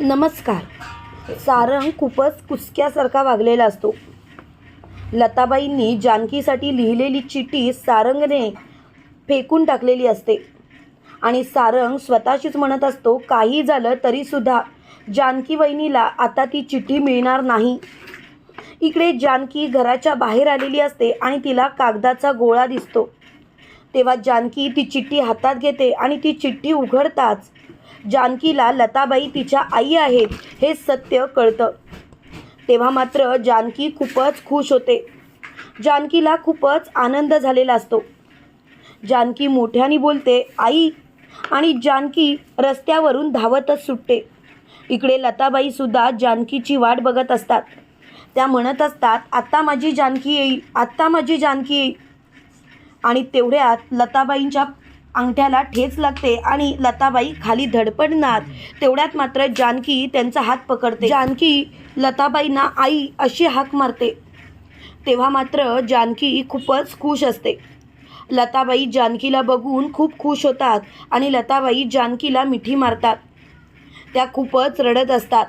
नमस्कार. सारंग खूपच कुसक्यासारखा वागलेला असतो. लताबाईंनी जानकीसाठी लिहिलेली चिठी सारंगने फेकून टाकलेली असते. आणि सारंग स्वतःशीच म्हणत असतो काही झालं तरीसुद्धा जानकी वहिनीला आता ती चिठ्ठी मिळणार नाही. इकडे जानकी घराच्या बाहेर आलेली असते आणि तिला कागदाचा गोळा दिसतो. तेव्हा जानकी ती चिठ्ठी हातात घेते आणि ती चिठ्ठी उघडताच जानकीला लताबाई तिच्या आई आहेत हे सत्य कळतं. तेव्हा मात्र जानकी खूपच खुश होते. जानकीला खूपच आनंद झालेला असतो. जानकी मोठ्याने बोलते आई आणि जानकी रस्त्यावरून धावतच सुटते. इकडे लताबाईसुद्धा जानकीची वाट बघत असतात. त्या म्हणत असतात आत्ता माझी जानकी येईल आत्ता माझी जानकी येईल. आणि तेवढ्यात लताबाईंच्या अंगठ्याला ठेच लागते आणि लताबाई खाली धडपडणार. तेवढ्यात मात्र जानकी त्यांचा हात पकडते. जानकी लताबाईंना आई अशी हाक मारते. तेव्हा मात्र जानकी खूपच खुश असते. लताबाई जानकीला बघून खूप खुश होतात आणि लताबाई जानकीला मिठी मारतात. त्या खूपच रडत असतात.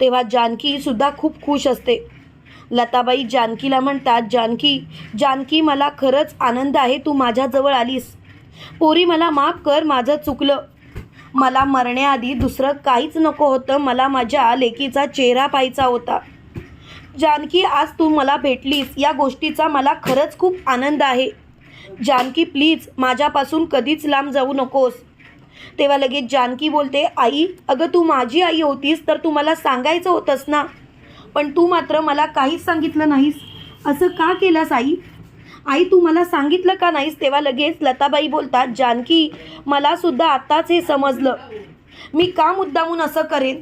तेव्हा जानकीसुद्धा खूप खुश असते. लताबाई जानकीला म्हणतात जानकी जानकी मला खरंच आनंद आहे तू माझ्याजवळ आलीस. पोरी मला माफ कर माझं चुकलं. मला मरण्याआधी दुसरं काहीच नको होतं. मला माझ्या लेकीचा चेहरा पाहायचा होता. जानकी आज तू मला भेटलीस. या गोष्टीचा मला खरंच खूप आनंद आहे. जानकी प्लीज माझ्यापासून कधीच लांब जाऊ नकोस. तेव्हा लगेच जानकी बोलते आई अगं तू माझी आई होतीस तर तू मला सांगायचं होतंस ना. पण तू मात्र मला काहीच सांगितलं नाहीस. असं का केलंस आई? आई तू मला सांगितलं का नाहीस? तेव्हा लगेच लताबाई बोलतात जानकी मला सुद्धा आताच हे समजलं. मी का मुद्दामून असं करेन?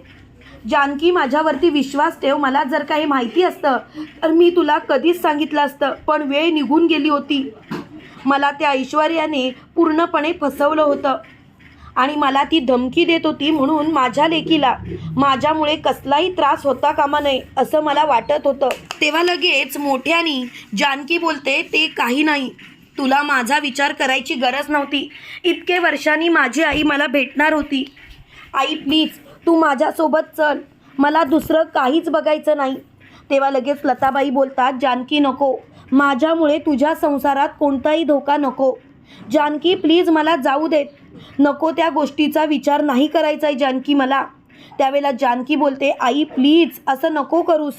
जानकी माझ्यावरती विश्वास ठेव. मला जर काही माहिती असतं तर मी तुला कधीच सांगितलं असतं पण वेळ निघून गेली होती. मला त्या ऐश्वर्याने पूर्णपणे फसवलं होतं. आणि मला ती धमकी देत होती म्हणून माझ्या लेकीला. माझ्यामुळे कसलाही त्रास होता कामा नये असं मला वाटत होतं. तेव्हा लगेच मोठ्यानी जानकी बोलते ते काही नाही. तुला माझा विचार करायची गरज नव्हती. इतके वर्षांनी माझी आई मला भेटणार होती. आई प्लीज तू माझ्यासोबत चल. मला दुसरं काहीच बघायचं नाही. तेव्हा लगेच लताबाई बोलतात जानकी नको. माझ्यामुळे तुझ्या संसारात कोणताही धोका नको. जानकी प्लीज मला जाऊ देत. नको त्या गोष्टीचा विचार नाही करायचा आहे जानकी मला. त्यावेळेला जानकी बोलते आई प्लीज असं नको करूस.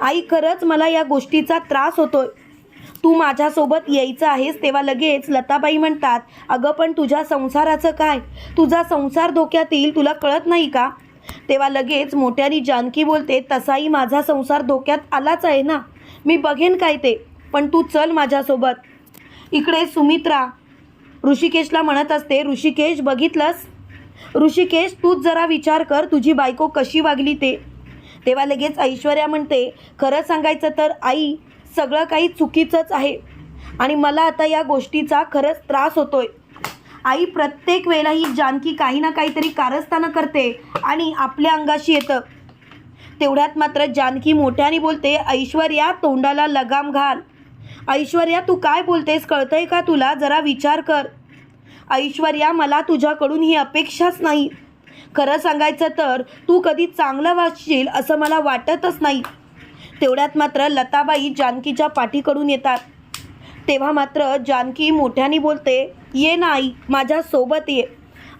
आई खरंच मला या गोष्टीचा त्रास होतोय. तू माझ्यासोबत यायचं आहेस तेव्हा लगेच लताबाई म्हणतात अगं पण तुझ्या संसाराचं काय? तुझा संसार धोक्यात येईल तुला कळत नाही का? तेव्हा लगेच मोठ्यानी जानकी बोलते तसाही माझा संसार धोक्यात आलाच आहे ना? मी बघेन काय ते. पण तू चल माझ्यासोबत. इकडे सुमित्रा ऋषिकेशला म्हणत असते ऋषिकेश बघितलंस? ऋषिकेश तूच जरा विचार कर तुझी बायको कशी वागली ते. तेव्हा लगेच ऐश्वर्या म्हणते खरं सांगायचं तर आई सगळं काही चुकीचंच आहे आणि मला आता या गोष्टीचा खरंच त्रास होतोय. आई प्रत्येक वेळेला ही जानकी काही ना काहीतरी कारस्थानं करते आणि आपल्या अंगाशी येतं. तेवढ्यात मात्र जानकी मोठ्याने बोलते ऐश्वर्या तोंडाला लगाम घाल. ऐश्वर्या तू काय बोलतेस? कळतंय का तुला? जरा विचार कर. ऐश्वर्या मला तुझ्याकडून ही अपेक्षाच नाही. खरं सांगायचं तर तू कधी चांगलं वाचशील असं मला वाटतच नाही. तेवढ्यात मात्र लताबाई जानकीच्या पाठीकडून येतात. तेव्हा मात्र जानकी मोठ्याने बोलते ये ना आई माझ्यासोबत ये.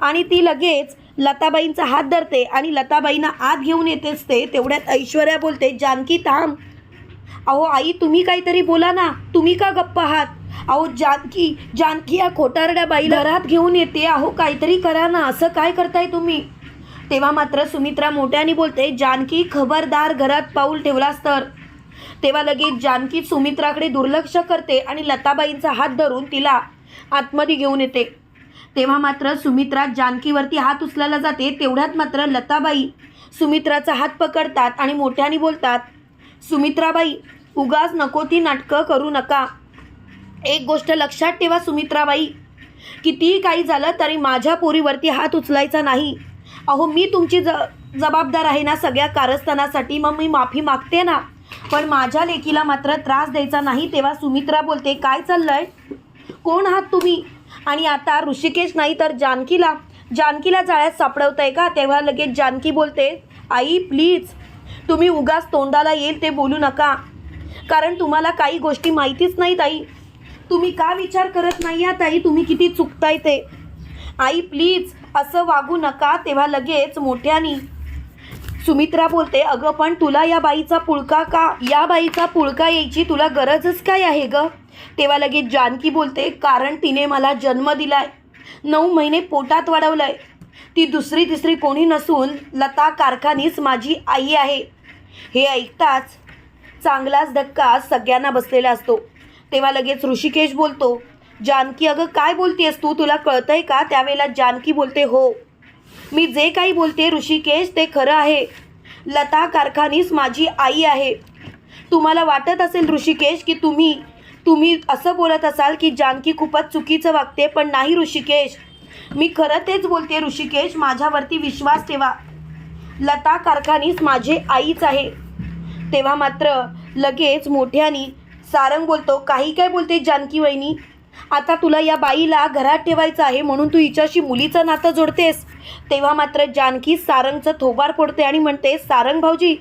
आणि ती लगेच लताबाईंचा हात धरते आणि लताबाईंना आत घेऊन येतेच ते. तेवढ्यात ऐश्वर्या बोलते जानकी थांब. अहो आई तुम्ही काहीतरी बोला ना. तुम्ही का गप्प आहात? अहो जानकी जानकी या खोटारड्या बाईला घरात घेऊन येते. अहो काहीतरी करा ना. असं काय करताय तुम्ही? तेव्हा मात्र सुमित्रा मोठ्याने बोलते जानकी खबरदार घरात पाऊल ठेवलास तर? तेव्हा लगेच जानकी सुमित्राकडे दुर्लक्ष करते आणि लताबाईंचा हात धरून तिला आतमध्ये घेऊन येते. तेव्हा मात्र सुमित्रा जानकीवरती हात उचलायला जाते. तेवढ्यात मात्र लताबाई सुमित्राचा हात पकडतात आणि मोठ्याने बोलतात सुमित्राबाई उगाच नको ती नाटकं करू नका. एक गोष्ट लक्षात ठेवा सुमित्राबाई. कितीही काही झालं तरी माझ्या पोरीवरती हात उचलायचा नाही. अहो मी तुमची ज जबाबदार आहे ना सगळ्या कारस्थानासाठी मग मी माफी मागते ना. पण माझ्या लेकीला मात्र त्रास द्यायचा नाही तेव्हा सुमित्रा बोलते काय चाललंय? कोण आहात तुम्ही? आणि आता ऋषिकेश नाही तर जानकीला. जानकीला जाळ्यात सापडवताय का? तेव्हा लगेच जानकी बोलते आई प्लीज तुम्ही उगाच तोंडाला येईल ते बोलू नका. कारण तुम्हाला काही गोष्टी माहितीच नाहीत आई तुम्ही का विचार करत नाही आहात ताई तुम्ही किती चुकताय ते. आई प्लीज असं वागू नका. तेव्हा लगेच मोठ्यानी सुमित्रा बोलते अगं पण तुला या बाईचा पुळका का? या बाईचा पुळका यायची तुला गरजच काय आहे ग? तेव्हा लगेच जानकी बोलते कारण तिने मला जन्म दिलाय. नऊ महिने पोटात वाढवलंय. ती दुसरी तिसरी कोणी नसून लता कारखानीच माझी आई आहे. हे ऐकताच चांगलाच धक्का सगळ्यांना बसलेला असतो. तेव्हा लगेच ऋषिकेश बोलतो जानकी अगं काय बोलतेस तू? तुला कळतंय का? त्यावेळेला जानकी बोलते हो. मी जे काही बोलते ऋषिकेश ते खरं आहे. लता कारखानीस माझी आई आहे. तुम्हाला वाटत असेल ऋषिकेश की तुम्ही तुम्ही असं बोलत असाल की जानकी खूपच चुकीचं वागते पण नाही ऋषिकेश. मी खरं तेच बोलते ऋषिकेश माझ्यावरती विश्वास ठेवा. लता कारखानीस माझे आईच आहे. तेव्हा मात्र लगेच मोठ्यानी सारंग बोलतो काही काय बोलते जानकी वहिनी? आता तुला या बाईला घरात ठेवायचं आहे म्हणून तू हिच्याशी मुलीचं नातं जोडतेस. तेव्हा मात्र जानकी सारंगचं थोबार फोडते आणि म्हणते सारंग भाऊजी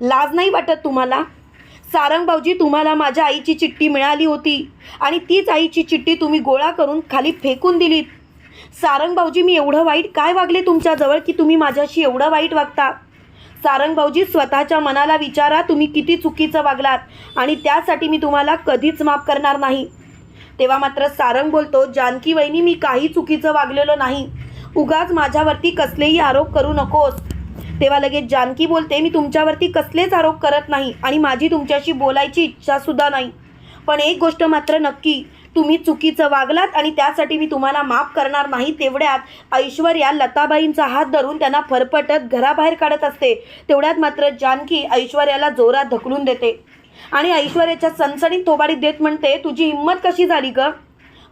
लाज नाही वाटत तुम्हाला? सारंग भाऊजी तुम्हाला माझ्या आईची चिठ्ठी मिळाली होती आणि तीच आईची चिठ्ठी तुम्ही गोळा करून खाली फेकून दिलीत. सारंग भाऊजी मी एवढं वाईट काय वागले तुमच्याजवळ की तुम्ही माझ्याशी एवढं वाईट वागता? सारंग भाऊजी स्वतःच्या मनाला विचारा तुम्ही किती चुकीचं वागलात. आणि त्यासाठी मी तुम्हाला कधीच माफ करणार नाही. तेव्हा मात्र सारंग बोलतो जानकी वहिनी मी काही चुकीचं वागलेलं नाही. उगाच माझ्यावरती कसलेही आरोप करू नकोस. तेव्हा लगेच जानकी बोलते मी तुमच्यावरती कसलेच आरोप करत नाही आणि माझी तुमच्याशी बोलायची इच्छासुद्धा नाही. पण एक गोष्ट मात्र नक्की तुम्ही चुकीचं वागलात आणि त्यासाठी मी तुम्हाला माफ करणार नाही तेवढ्यात ऐश्वर्या लताबाईंचा हात धरून त्यांना फरफटत घराबाहेर काढत असते. तेवढ्यात मात्र जानकी ऐश्वर्याला जोरात ढकलून देते. आणि ऐश्वर्याच्या सणसणीत थोबाडीत देत म्हणते तुझी हिंमत कशी झाली ग?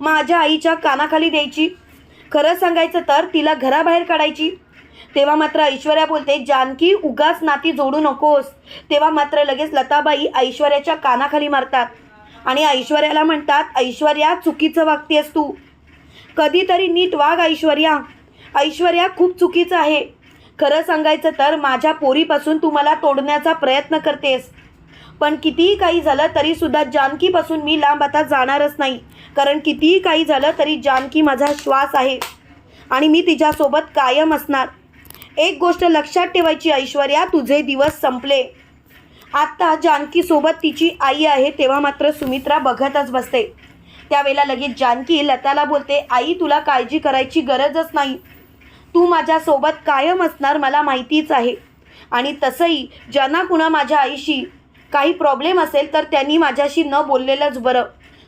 माझ्या आईच्या कानाखाली द्यायची? खरं सांगायचं तर तिला घराबाहेर काढायची? तेव्हा मात्र ऐश्वर्या बोलते जानकी उगाच नाती जोडू नकोस. तेव्हा मात्र लगेच लताबाई ऐश्वर्याच्या कानाखाली मारतात. आणि ऐश्वर्याला म्हणतात ऐश्वर्या चुकीचं वागतेस तू. कधीतरी नीट वाग ऐश्वर्या. ऐश्वर्या खूप चुकीचं आहे. खरं सांगायचं तर माझ्या पोरीपासून तू मला तोडण्याचा प्रयत्न करतेस. पण कितीही काही झालं तरी सुद्धा जानकीपासून मी लांब आता जाणारच नाही. कारण कितीही काही झालं तरी जानकी माझा श्वास आहे. आणि मी तिच्यासोबत कायम असणार. एक गोष्ट लक्षात ठेवायची ऐश्वर्या तुझे दिवस संपले. आत्ता जानकीसोबत तिची आई आहे तेव्हा मात्र सुमित्रा बघतच बसते. त्यावेळेला लगेच जानकी लताला बोलते आई तुला काळजी करायची गरजच नाही. तू माझ्यासोबत कायम असणार मला माहितीच आहे. आणि तसंही ज्यांना कुणा माझ्या आईशी काही प्रॉब्लेम असेल तर त्यांनी माझ्याशी न बोललेलंच बरं.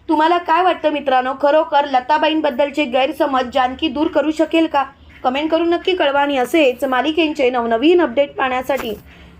तुम्हाला काय वाटतं मित्रांनो? खरोखर लताबाईंबद्दलचे गैरसमज जानकी दूर करू शकेल का? कमेंट करून नक्की कळवा आणि असेच मालिकेंचे नवनवीन अपडेट पाहण्यासाठी